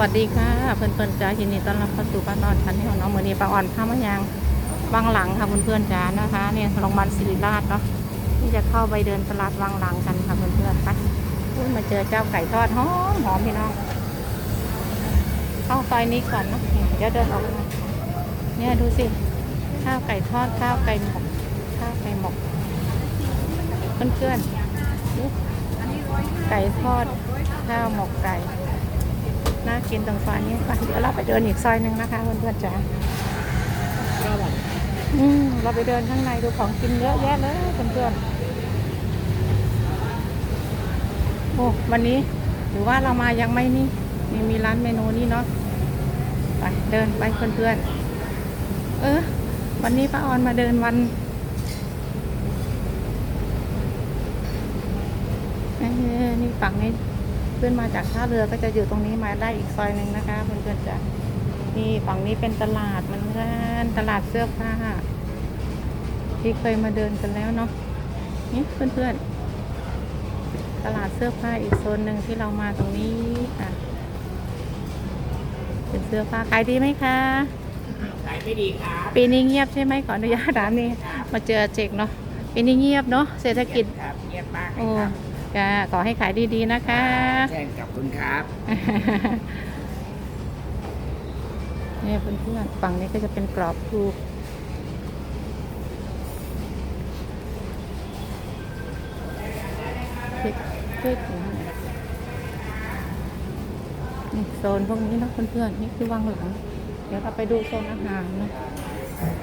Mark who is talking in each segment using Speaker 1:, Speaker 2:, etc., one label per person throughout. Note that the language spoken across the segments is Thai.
Speaker 1: วัสดีค่ะเพื่อนๆจ้ายินดีต้อนรับเข้าสู่บ้านนอนชั้นที่ของน้องมือนี้ป้าอ่อนข้ามะยางบางหลังค่ะเพื่อนๆจ้านะคะเนี่ยโรงพยาบาลศิริราชเนาะที่จะเข้าไปเดินตลาดวังหลังกันค่ะเพื่อนๆไปอุ๊ยมาเจอเจ้าไก่ทอดหอมหอมพี่น้องเข้าซอยนี้ก่อนเนาะเดี๋ยวเดินออกมาเนี่ยดูสิข้าวไก่ทอดข้าวไก่หมกข้าวไก่หมกเพื่อนๆไก่ทอดข้าวหมกไก่ น่ากินตรงซอยนี้ไปเดี๋ยวเราไปเดินอีกซอยหนึ่งนะคะเพื่อนๆจ๋าอืมเราไปเดินข้างในดูของกินเยอะแยะเลยเพื่อนๆโอ้วันนี้หรือว่าเรามายังไม่นี่มีมีร้านเมนูนี่เนาะไปเดินไปเพื่อนๆเออ วันนี้ป้าออนมาเดินวันเออนี่ฝั่งนี้ ขึ้นมาจากท่าเรือก็จะอยู่ตรงนี้มาได้อีกซอยหนึ่งนะคะเพื่อนๆจ้ะนี่ฝั่งนี้เป็นตลาดเหมันกันตลาดเสื้อผ้า ที่เคยมาเดินกันแล้วเนาะนี่เพื่อนๆ ตลาดเสื้อผ้าอีกโซนหนึ่งที่เรามาตรงนี้ค่ะเป็นเสื้อผ้าขายดีไหมคะ
Speaker 2: ขายไม่ดีครับ
Speaker 1: ปีนี้เงียบใช่ไหมขออนุญาตถามนี่มาเจอเจกเนาะปีนี้เงียบเนาะเศรษฐกิจ
Speaker 2: ครับเงียบมากเล
Speaker 1: โอ้
Speaker 2: ยครับ
Speaker 1: จ้ะขอให้ขายดีๆนะคะ
Speaker 2: แจ้งกับคุณครับ
Speaker 1: เนี่ยเพื่อนๆฝั่งนี้ก็จะเป็นกรอบรูปพริกพริกนี่โซนพวกนี้นะเพื่อนๆนี่คือวางหลัง เดี๋ยวเราไปดูโซนอาหารนะอืม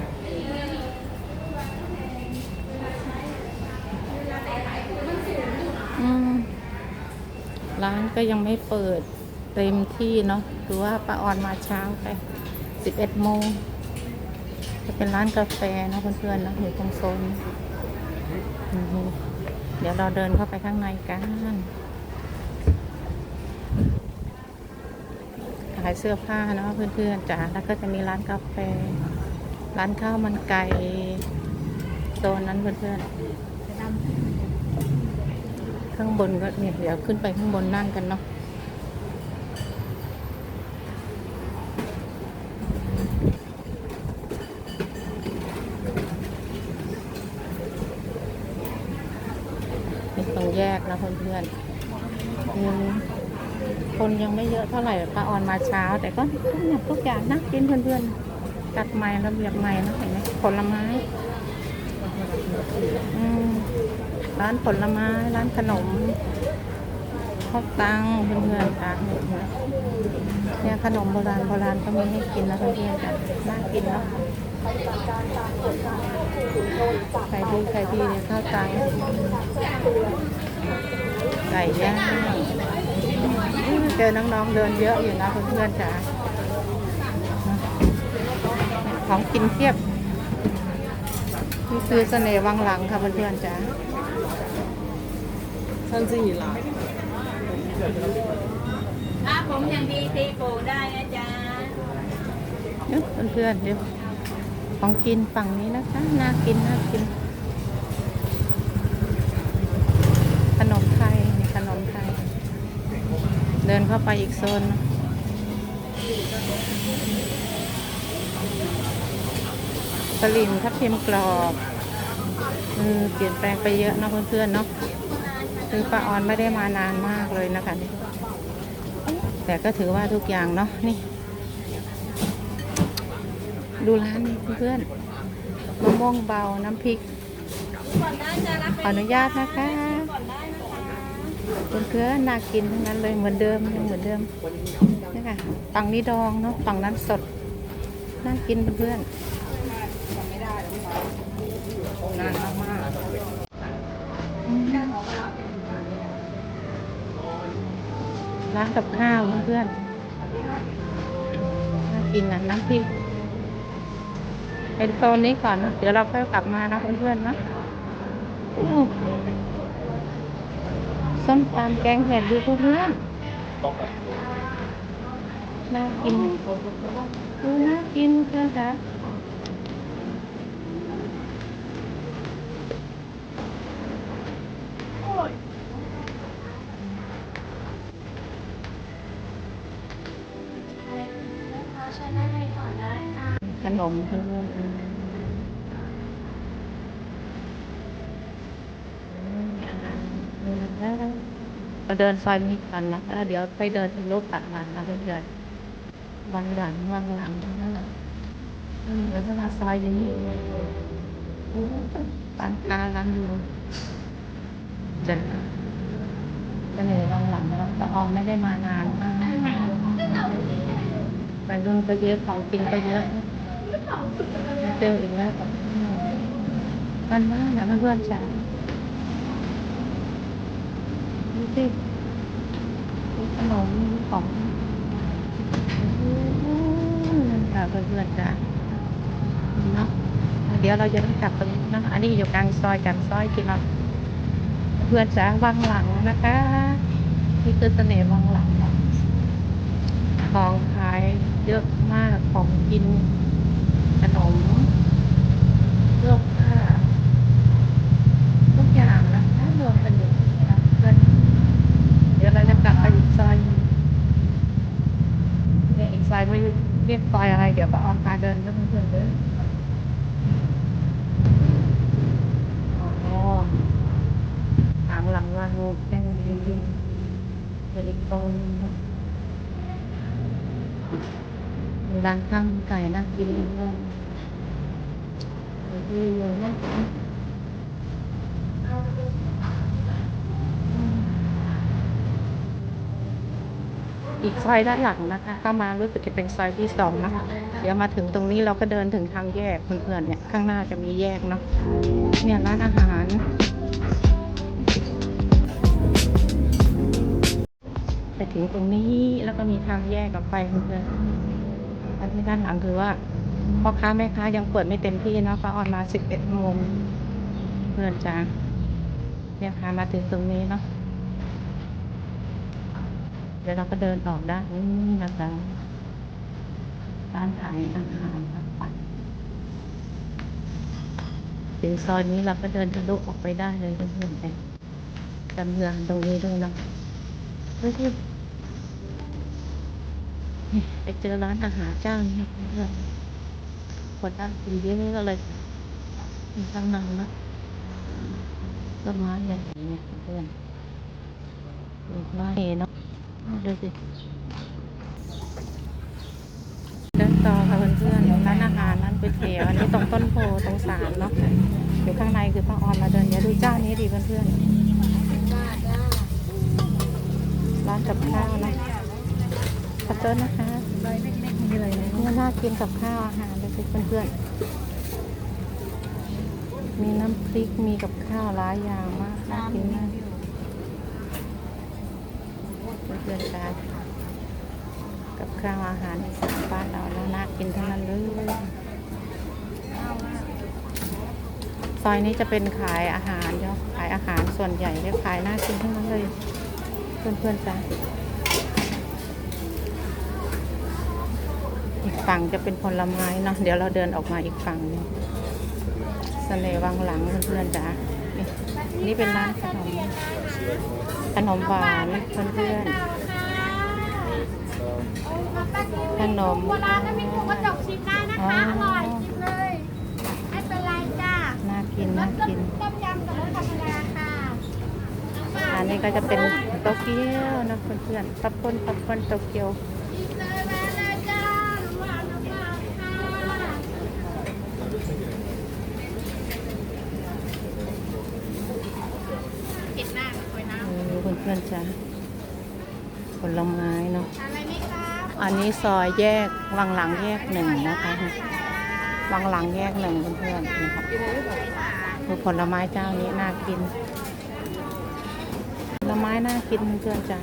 Speaker 1: ร้านก็ยังไม่เปิดเต็มที่เนาะคือว่าป้าออนมาเช้าไปสิบเอ็ดโมงจะเป็นร้านกาแฟนะเพื่อนๆนะอยู่ตรงโซนเดี๋ยวเราเดินเข้าไปข้างในกันขายเสื้อผ้าเนาะเพื่อนๆจ้าแล้วก็จะมีร้านกาแฟ ร้านข้าวมันไก่โซนนั้นเพื่อนๆ ข้างบนก็เนี่ยเดี๋ยวขึ้นไปข้างบนนั่งกันเนาะนี่ตรงแยกนะเพื่อนๆอืมคนยังไม่เยอะเท่าไหร่ป้าออนมาเช้า แต่ก็ทุกอย่างทุกอย่างน่ากินเพื่อนๆจัดใหม่ระเบียบใหม่นะเห็นไหมผลไม้ อืม ร้านผลไม้ ร้านขนมข้าวตังเพื่อนๆค่ะเนี่ยขนมโบราณโบราณก็มีให้กินนะเพื่อนๆค่ะน่ากินเนาะไข่ดีไข่ดีเนี่ยข้าวตังไก่ย่างเจอน้องๆเดินเยอะอยู่นะเพื่อนๆจ้ะของกินเทียบนี่คือเสน่ห์วังหลังค่ะเพื่อนๆจ้า
Speaker 2: ท่านสิลา
Speaker 3: ถ้าผมอย่างดีตีโป่งได้นะจ๊ะ
Speaker 1: เดี๋ยวเพื่อนๆเดี๋ยวของกินฝั่งนี้นะคะน่ากินน่ากิน ขนมไทยนี่ขนมไทย เดินเข้าไปอีกโซนนะสลิมทับทิมกรอบเออเปลี่ยนแปลงไปเยอะเนาะเพื่อนๆเนาะ คือป้าออนไม่ได้มานานมากเลยนะคะนี่แต่ก็ถือว่าทุกอย่างเนาะนี่ ดูร้านนี้เพื่อนมะม่วงเบาน้ำพริก
Speaker 3: อนได้จะรับ
Speaker 1: ขออนุญาตนะคะ
Speaker 3: ก่อนได้นะคะ
Speaker 1: เพื่อนๆน่ากินทั้งนั้นเลยเหมือนเดิมยังเหมือนเดิมนี่ค่ะฝั่งนี้ดองเนาะฝั่งนั้นสดน่ากินเพื่อนๆนานมากๆอืม ร้านกับข้าวเพื่อนน่ากินอะน้ำพริกเป็นโซนนี้ก่อนนะเดี๋ยวเราค่อยกลับมานะเพื่อนๆนะส้มตำแกงเผ็ดดูเพื่อนน่ากินดูน่ากินเพื่อนคะ
Speaker 3: ม
Speaker 1: เพื่อเราเดินซอยนี้กันนะแล้วเดี๋ยวไปเดินรูปตัดมันนะเพื่อนๆวันหลังวันหลังนั่นแหละเดี๋ยวถ้าซอยนี้ร้านค้าร้านดูเดินก็เลยวันหลังแล้วแต่ออมไม่ได้มานานมากไปรุ่นก็เยอะของกินก็เยอะ เจออีกแล้วบมันมากนะเพื่อนๆจ๋าดูสิมีขนมมีของนั่นค่ะเพื่อนๆจ๋าเนาะเดี๋ยวเราจะต้องกลับตรงนี้นะอันนี้อยู่กลางซอยกันซอยที่เราเพื่อนจ๋าวังหลังนะคะนี่คือเสน่ห์วังหลังของขายเยอะมากของกิน นมเสื้อผ้าทุกอย่างนะคะรวมกันอยู่นะเพื่อนเดี๋ยวเราจะกลับไปอีกซอยเนี่ยอีกซอยไม่เรียกซอยอะไร เดี๋ยวป้าออนพาเดินก็เพื่อนเด้ออ๋อทางหลังว่างูแป้งดีๆเป็นอีกตรงนึงนะมีร้านข้างไก่นั่งกินเพื่อนๆดีเลยนะ อีกซอยด้านหลังนะคะ เข้ามารู้สึกจะเป็นซอยที่สองนะคะ เดี๋ยวมาถึงตรงนี้เราก็เดินถึงทางแยกเพื่อนๆเนี่ย ข้างหน้าจะมีแยกเนาะ เนี่ยร้านอาหาร ไปถึงตรงนี้แล้วก็มีทางแยกออกไปเพื่อนๆอันที่ด้านหลังคือว่า พ่อค้าแม่ค้ายังเปิดไม่เต็มที่เนาะป้าออนมาสิบเอ็ดโมงเพื่อนจ้าเนี่ยพามาถึงตรงนี้เนาะเดี๋ยวเราก็เดินออกได้นี่นะคะร้านขายอาหารครับถึงซอยนี้เราก็เดินทะลุออกไปได้เลยเพื่อนๆไปจำเมืองตรงนี้ด้วยเนาะเฮ้ยนี่ไปเจอร้านอาหารเจ้านี้เพื่อน คนนั่งกินเยอะก็เลยมีข้างในนะต้นไม้ใหญ่เนี่ยเพื่อนต้นไม้เนาะดูสิเดินต่อค่ะเพื่อนๆร้านอาหารร้านก๋วยเตี๋ยวอันนี้ตรงต้นโพตรงศาลเนาะอยู่ข้างในคือป้าออนมาเดินเดี๋ยวดูเจ้านี้ดิเพื่อนๆร้านกับข้าวนะขอโทษนะคะ เนี่ยน่ากินกับข้าวอาหารเลยเพื่อนๆ มีน้ำพริกมีกับข้าวหลายอย่างมากน่ากินมากเพื่อนๆกันกับข้าวอาหารอีสานบ้านเราแล้วน่ากินทั้งนั้นเลยซอยนี้จะเป็นขายอาหารเนาะขายอาหารส่วนใหญ่จะขายน่ากินทั้งนั้นเลย เพื่อนๆจ้ะ ฝั่งจะเป็นผลไม้เนาะเดี๋ยวเราเดินออกมาอีกฝั่งหนึ่งเสน่ห์วังหลังเพื่อนๆจ้ะนี่นี่เป็นร้านขนมขนมหวานเพื่อนๆขนม
Speaker 3: โบราณถ้ามีถุงกระจกชิมได้นะคะอร่อยชิมเลยไม่เป็นไรจ้า
Speaker 1: น่ากินน่ากิน
Speaker 3: ต้มยำกับรสธรรมดาค่ะ
Speaker 1: อันนี้ก็จะเป็นโตเกียวนะเพื่อนๆปับปนปับปนโตเกียว
Speaker 3: น
Speaker 1: ๆจ้ะผลไม้เนาะ
Speaker 3: อะไรไหมครับ
Speaker 1: อันนี้ซอยแยกวังหลังแยกหนึ่งนะคะวังหลังแยกหนึ่งเพื่อนๆนะคะคือผลไม้เจ้านี้น่ากินผลไม้น่ากินเพื่อนๆจ้ะ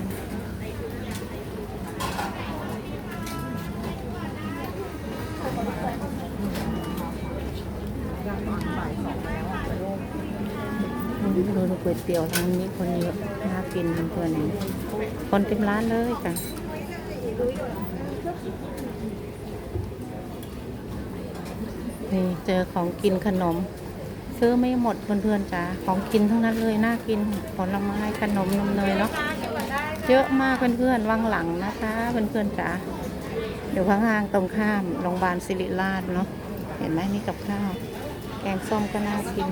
Speaker 1: ดูดูก๋วยเตี๋ยวร้านนี้คนเยอะน่ากินเพื่อนๆคนเต็มร้านเลยจ้ะนี่เจอของกินขนม ซื้อไม่หมดเพื่อนๆจ้ะของกินทั้งนั้นเลยน่ากินผลไม้ขนมนมเนยเนาะเยอะมากเพื่อนๆวังหลังนะคะเพื่อนๆจ้ะอยู่ข้างๆตรงข้ามโรงพยาบาลศิริราชเนาะเห็นไหมนี่กับข้าว แกงส้มก็น่ากิน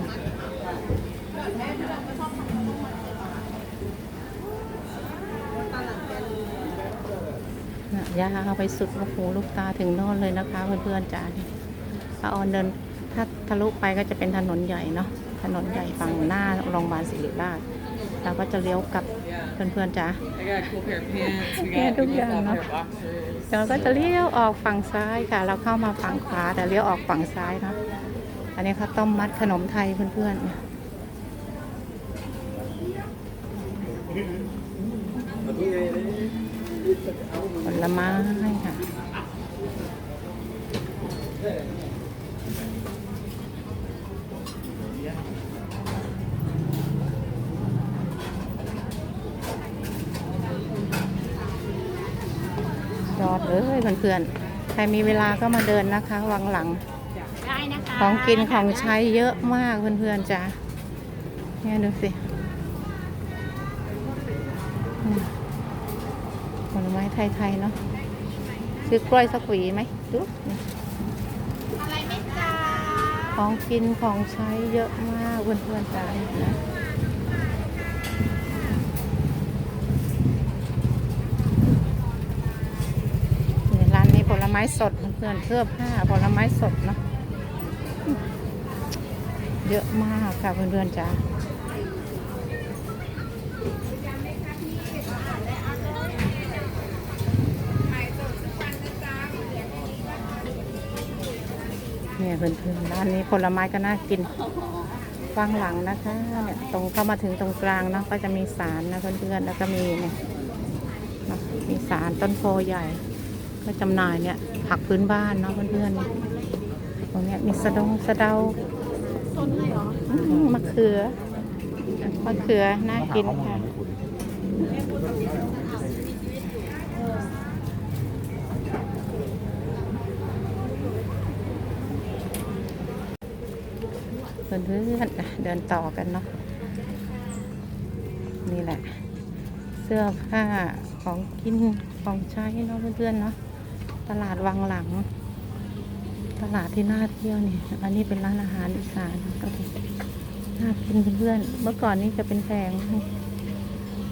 Speaker 1: น่ะยาไปสุดลูกหูลูกตาถึงโน่นเลยนะคะ เพื่อนๆจ้านี่ป้าออนเดินถ้าทะลุไปก็จะเป็นถนนใหญ่เนาะถนนใหญ่ฝั่งหน้าโรงพยาบาลศิริราชเราก็จะเลี้ยวกลับเพื่อนๆจ้า
Speaker 4: I got a cool pair of pants. We
Speaker 1: Yeah,
Speaker 4: got
Speaker 1: đúng
Speaker 4: we got
Speaker 1: rồi,
Speaker 4: a
Speaker 1: nó.
Speaker 4: pair of boxers.
Speaker 1: เราก็จะเลี้ยวออกฝั่งซ้ายค่ะ เราเข้ามาฝั่งขวาแต่เลี้ยวออกฝั่งซ้ายเนาะอันนี้ข้าต้มมัดขนมไทยเพื่อนๆ ผลไม้ค่ะยอดเอ้ยเพื่อนๆ ใครมีเวลาก็มาเดินนะคะ วังหลัง
Speaker 3: ได้นะคะ
Speaker 1: ของกินของใช้เยอะมากเพื่อนๆจ้ะเนี่ยดูสิ ไม้ไทยๆเนาะซื้อกล้วยสักหวีไหมดูนี่
Speaker 3: อะไรไหมจ๊ะ
Speaker 1: ของกินของใช้เยอะมากเพื่อนๆจ้ะนะนี่ร้านนี้ผลไม้สดเพื่อนๆเสื้อผ้าผลไม้สดเนาะเยอะมากค่ะเพื่อนๆจ้า เนี่ยเพื่อนๆร้านนี้ผลไม้ก็น่ากินฟังหลังนะคะเนี่ยตรงเข้ามาถึงตรงกลางเนาะก็จะมีสารนะเพื่อนๆแล้วก็มีเนี่ยมีสารต้นโพใหญ่ ก็จำหน่ายเนี่ยผักพื้นบ้านเนาะเพื่อนๆตรงเนี้ยมีสะดงสะเดาอืมมะเขือมะเขือน่ากินค่ะ พื่อนๆอะเดินต่อกันเนาะนี่แหละ เสื้อผ้าของกินของใช้เนาะเพื่อนๆเนาะตลาดวังหลัง ตลาดที่น่าเที่ยวนี่อันนี้เป็นร้านอาหารอีสานก็ดีน่ากินเพื่อนๆเมื่อก่อนนี้จะเป็นแพง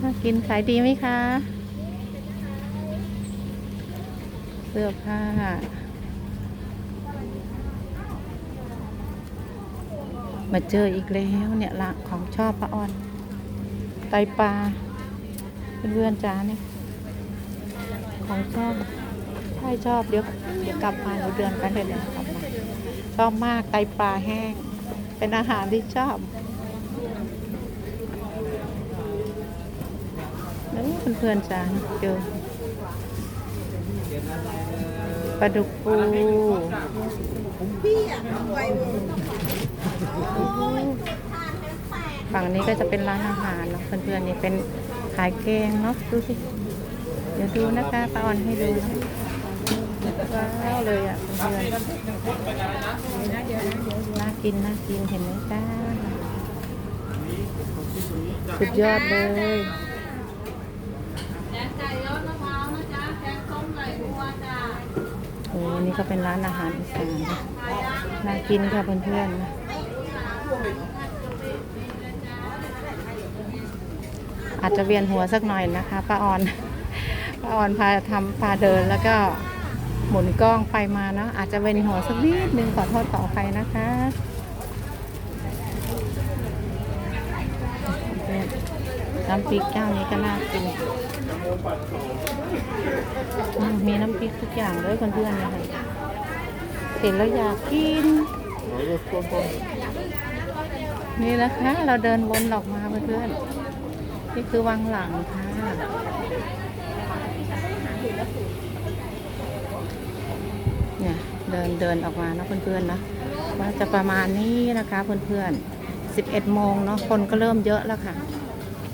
Speaker 1: น่ากินขายดีไหมคะ เสื้อผ้า มาเจออีกแล้วเนี่ยละของชอบป้าออนไตปลาเพื่อนๆจ้าเนี่ยของชอบใช่ชอบเดี๋ยวเดี๋ยวกลับมาเราเดือนกันเดี๋ยวเดี๋ยวกลับมาชอบมากไตปลาแห้ง เป็นอาหารที่ชอบแล้วเพื่อนๆจ้าเจอ ปลาดุกปูฝั่งนี้ก็จะเป็นร้านอาหารเนาะเพื่อนๆนี่เป็นขายแกงเนาะดูสิเดี๋ยวดูนะคะป้าออนให้ดูนะว้าวเลยอะเพื่อนๆน่ากินน่ากินเห็นไหมจ้าสุดยอดเลย
Speaker 3: แกงไก่ยอดมะพร้าวนะจ๊ะแกงส้มไก่บัวจ้ะ
Speaker 1: โอ้นี่ก็เป็นร้านอาหารอีสานน่ากินค่ะเพื่อนๆนะอาจจะเวียนหัวสักหน่อยนะคะป้าออนป้าออนพาทำพาเดินแล้วก็หมุนกล้องไปมาเนาะอาจจะเวียนหัวสักนิดนึงขอโทษต่อไปนะคะน้ำพริกเจ้านี้ก็น่ากิน มีน้ำพริกทุกอย่างเลยเพื่อนๆเลยค่ะเห็นแล้วอยากกิน นี่นะคะ เราเดินวนออกมาเพื่อนๆนี่คือวังหลังค่ะเนี่ยเดินเดินออกมาเนาะเพื่อนๆเนาะว่าจะประมาณนี้นะคะเพื่อนๆ11โมงเนาะคนก็เริ่มเยอะแล้วค่ะ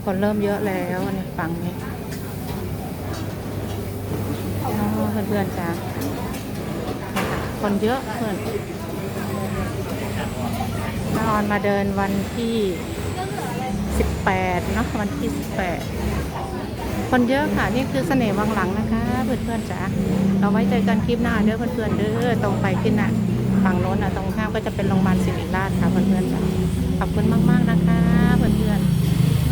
Speaker 1: คนเริ่มเยอะแล้วเนี่ยฝั่งนี้อ๋อ เพื่อนๆจ้าคนเยอะเพื่อนนอนมาเดินวันที่18เนาะวันที่18คนเยอะค่ะนี่คือเสน่ห์วังหลังนะคะ เพื่อนๆจ๋าเราไว้เจอกันคลิปหน้าเด้อเพื่อนๆเด้อตรงไปขึ้นน่ะฝั่งโน้นน่ะตรงข้ามก็จะเป็นโรงพยาบาลศิริราชค่ะเพื่อนๆจ๋าขอบคุณมากๆนะคะ เพื่อนๆ